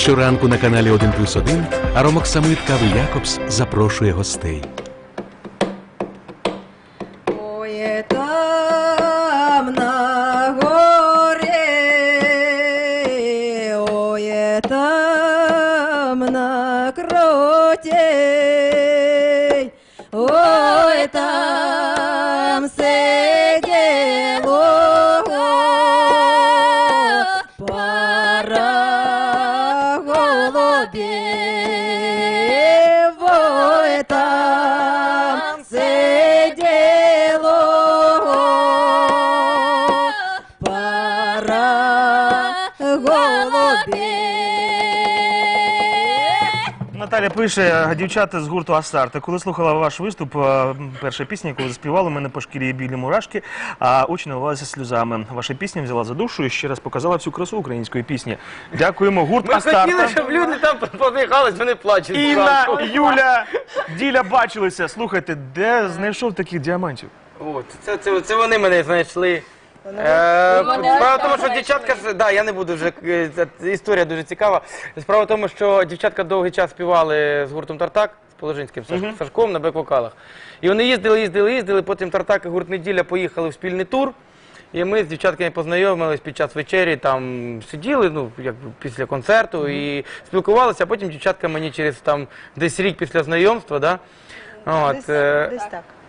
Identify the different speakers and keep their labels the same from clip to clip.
Speaker 1: Щоранку на каналі 1 плюс 1 Аромок Самит Кави Якобс запрошує гостей.
Speaker 2: Ой, там на горі, ой, на кроті, ой, там
Speaker 3: Наталя пише, дівчата з гурту Астарта. Коли слухала ваш виступ, е, перша пісня, коли заспівали, у мене по шкірі білі мурашки, а очі наливалися сльозами. Ваша пісня взяла за душу і ще раз показала всю красу української пісні. Дякуємо, гурт
Speaker 4: Ми хотіли,
Speaker 3: Астарта.
Speaker 4: щоб люди там посміхались, вони плачуть.
Speaker 3: Інна,
Speaker 4: зранку.
Speaker 3: Юля, Діля бачилися. Слухайте, де знайшов таких діамантів?
Speaker 4: От, це, це, це вони мене знайшли. Е, Справа в тому, що дівчатка ж, да, я не буду вже, е, ця історія дуже цікава. Справа в тому, що дівчатка довгий час співали з гуртом Тартак, з Положинським Саш- Сашком на бек-вокалах. І вони їздили, їздили, їздили, потім Тартак і гурт Неділя поїхали в спільний тур. І ми з дівчатками познайомились під час вечері, там сиділи, ну, якби після концерту і спілкувалися, а потім дівчатка мені через там десь рік після знайомства, да, от, е,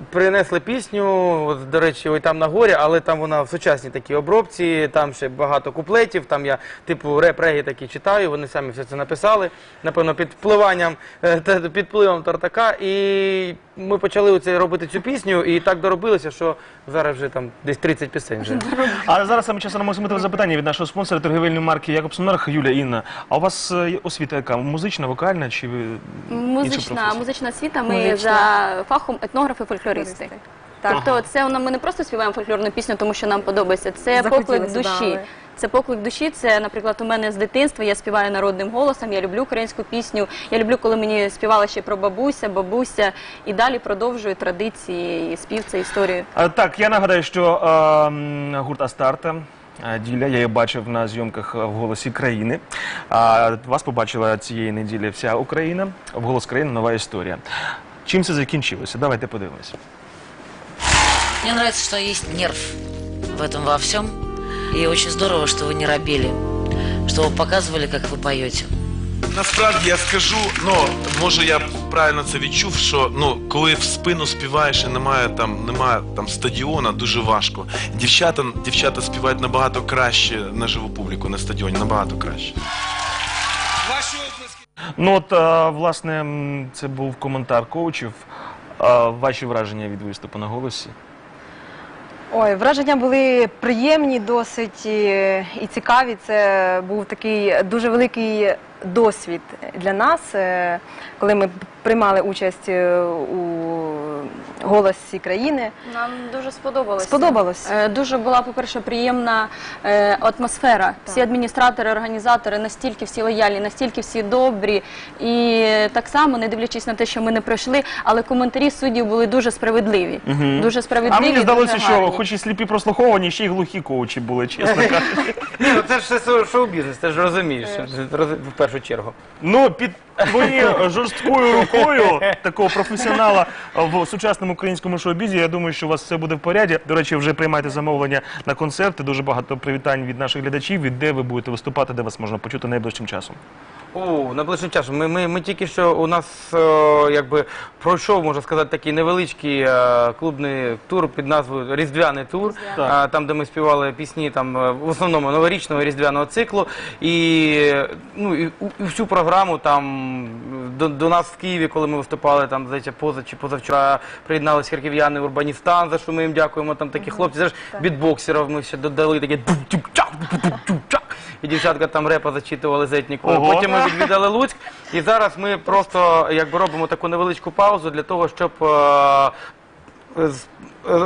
Speaker 4: принесли пісню, от, до речі, ой там на горі, але там вона в сучасній такій обробці, там ще багато куплетів, там я типу реп-регі такі читаю, вони самі все це написали, напевно, під впливанням, е, під впливом Тартака. І ми почали оце робити цю пісню, і так доробилося, що зараз вже там десь 30 пісень вже.
Speaker 3: А зараз саме час на мусимо запитання від нашого спонсора торгівельної марки Якоб Якобсонарх Юля Інна. А у вас е, є освіта яка? Музична, вокальна чи ви іншу
Speaker 5: Музична,
Speaker 3: професію?
Speaker 5: музична освіта. Ми
Speaker 2: Музична.
Speaker 5: за фахом етнографи фольклористи.
Speaker 2: Так.
Speaker 5: Тобто, це ми не просто співаємо фольклорну пісню, тому що нам подобається. Це
Speaker 2: Захотілося,
Speaker 5: поклик душі. Це поклик душі. Це, наприклад, у мене з дитинства я співаю народним голосом. Я люблю українську пісню. Я люблю, коли мені співали ще про бабуся, бабуся, і далі продовжую традиції, і спів це історію.
Speaker 3: Так, я нагадаю, що е, м, гурт Астарта. е, Діля, я її бачив на зйомках е, в голосі країни. А вас побачила цієї неділі вся Україна. В голос країни нова історія. Чим це закінчилося? Давайте подивимося.
Speaker 6: Мне нравится, что есть нерв в этом во всем. И очень здорово, что вы не робели, что вы показывали, как вы поете.
Speaker 7: Насправді я скажу, ну може я правильно це відчув, що ну коли в спину співаєш і немає там, немає там стадіона, дуже важко. Дівчата, дівчата співають набагато краще на живу публіку на стадіоні, набагато краще.
Speaker 3: Ну от, е, власне, це був коментар коучів. Е, Ваші враження від виступу на голосі?
Speaker 8: Ой, враження були приємні, досить і цікаві. Це був такий дуже великий досвід для нас, е, коли ми приймали участь е, у голосі країни.
Speaker 5: Нам дуже сподобалося.
Speaker 8: Сподобалось.
Speaker 5: Е, Дуже була, по-перше, приємна атмосфера. Всі адміністратори, організатори настільки всі лояльні, настільки всі добрі. І так само, не дивлячись на те, що ми не пройшли, але коментарі суддів були дуже справедливі. Дуже справедливі.
Speaker 3: А мені здалося, що хоч і сліпі прослуховані, ще й глухі коучі були, чесно кажучи.
Speaker 4: Ні, ну це ж шоу- шоу-бізнес, ти ж розумієш, першу чергу.
Speaker 3: Ну, під твоєю жорсткою рукою такого професіонала в сучасному українському шоу-бізі, я думаю, що у вас все буде в поряді. До речі, вже приймайте замовлення на концерти. Дуже багато привітань від наших глядачів, від де ви будете виступати, де вас можна почути найближчим часом.
Speaker 4: О, найближчим часом. Ми, ми, ми тільки що у нас е, якби пройшов, можна сказати, такий невеличкий е, клубний тур під назвою Різдвяний тур, е, там, де ми співали пісні там е, в основному новорічного різдвяного циклу. І, ну, і, у- і всю програму там до, до нас в Києві, коли ми виступали там, здається, поза чи позавчора приєдналися харків'яни Урбаністан, за що ми їм дякуємо. Там такі хлопці, знаєш, бітбоксерів ми ще додали таке і дівчатка там репа зачитували з
Speaker 3: етніку.
Speaker 4: Потім ми відвідали Луцьк, і зараз ми просто якби робимо таку невеличку паузу для того, щоб е,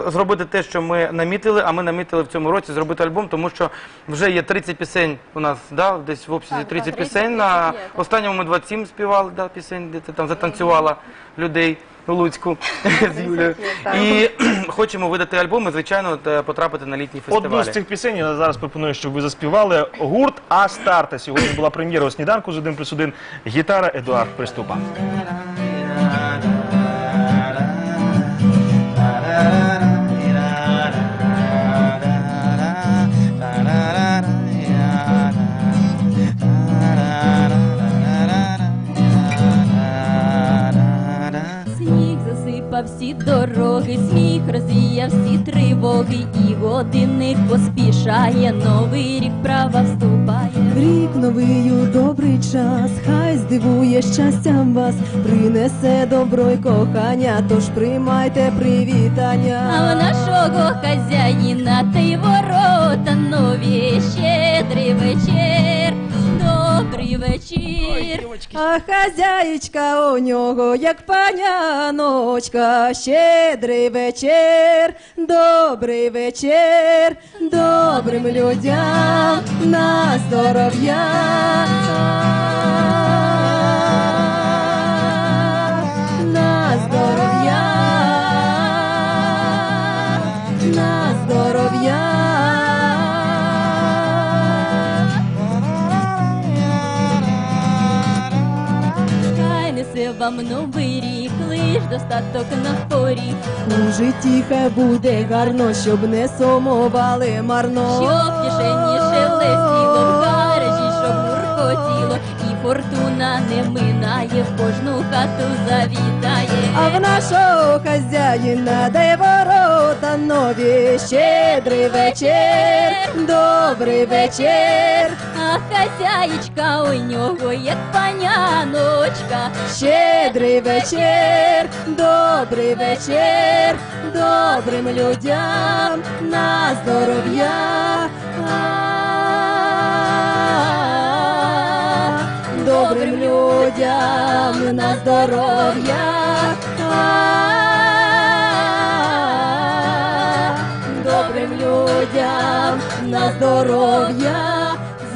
Speaker 4: зробити те, що ми намітили, а ми намітили в цьому році зробити альбом, тому що вже є 30 пісень у нас, да, десь в обсязі
Speaker 5: Так,
Speaker 4: 30
Speaker 5: 30
Speaker 4: пісень. На
Speaker 5: є, так.
Speaker 4: останньому ми 27 співали, да, пісень, де ти там затанцювала людей. у Луцьку з Юлею. І хочемо видати альбом і, звичайно, та потрапити на літні
Speaker 3: Одну з цих пісень я зараз пропоную, щоб ви заспівали. Гурт Астарта. Сьогодні була прем'єра у сніданку з 1 плюс 1. Гітара Едуард Приступа.
Speaker 9: Тривоги, і годинник поспішає, новий рік права вступає.
Speaker 2: Рік новий у добрий час, хай здивує щастям вас, принесе добро й кохання, тож приймайте привітання.
Speaker 9: А в нашого хазяїна та й ворота нові, щедрий
Speaker 2: А хазяїчка у нього, як паняночка, щедрий вечір, добрий вечір, добрим людям на здоров'я.
Speaker 9: Вам новий рік, лиш достаток на поріг,
Speaker 2: У житті хай буде гарно, щоб не сумували марно.
Speaker 9: щоб кишені шелестіло, в гаражі, щоб гуркотіло, і фортуна не минає, в кожну хату завітає.
Speaker 2: А в нашого хазяїна дай ворота нові, щедрий вечір, добрий вечір,
Speaker 9: А хазяїчка у нього, як паняночка,
Speaker 2: щедрий вечір, добрий вечір, добрим людям на здоров'я. Добрим людям на здоров'я. Добрим людям на здоров'я.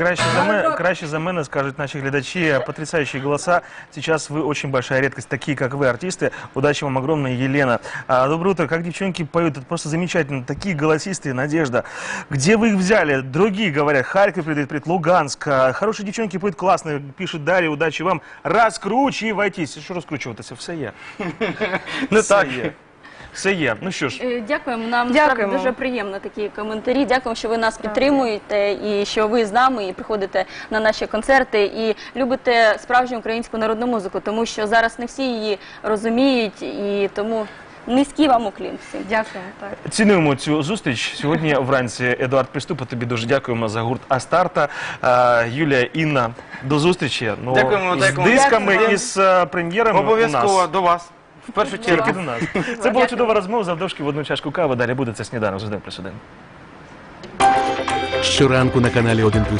Speaker 3: Краще за, мене, краще за мене, скажут наши глядачи, потрясающие голоса. Сейчас вы очень большая редкость, такие как вы, артисты. Удачи вам огромное, Елена. А, доброе утро. Как девчонки поют, это просто замечательно. Такие голосистые, Надежда. Где вы их взяли? Другие говорят, Харьков придет, придет, Луганск. А, Хорошие девчонки поют классно, пишет Дарья, удачи вам. Раскручивайтесь. Что раскручиваться? Все є.
Speaker 4: Ну
Speaker 3: Все
Speaker 4: так.
Speaker 3: Все є. Ну що ж,
Speaker 5: Е, Дякуємо. Нам
Speaker 8: Дякуємо.
Speaker 5: справді дуже приємно такі коментарі. Дякуємо, що ви нас підтримуєте і що ви з нами і приходите на наші концерти і любите справжню українську народну музику, тому що зараз не всі її розуміють, і тому низький вам уклін всім.
Speaker 8: Дякуємо. Так.
Speaker 3: Цінуємо цю зустріч. Сьогодні вранці Едуард Приступа. Тобі дуже дякуємо за гурт Астарта. Е, Юлія, Інна, до зустрічі. Ну,
Speaker 4: Дякуємо,
Speaker 3: з
Speaker 4: дякуємо.
Speaker 3: дисками
Speaker 4: Дякую.
Speaker 3: і з е, прем'єрами у
Speaker 4: Обов'язково до вас. В першу чергу.
Speaker 3: До нас. Це була чудова розмова завдовжки в одну чашку кави. Далі буде це сніданок з 1 плюс 1.
Speaker 1: Щоранку на каналі 1+,1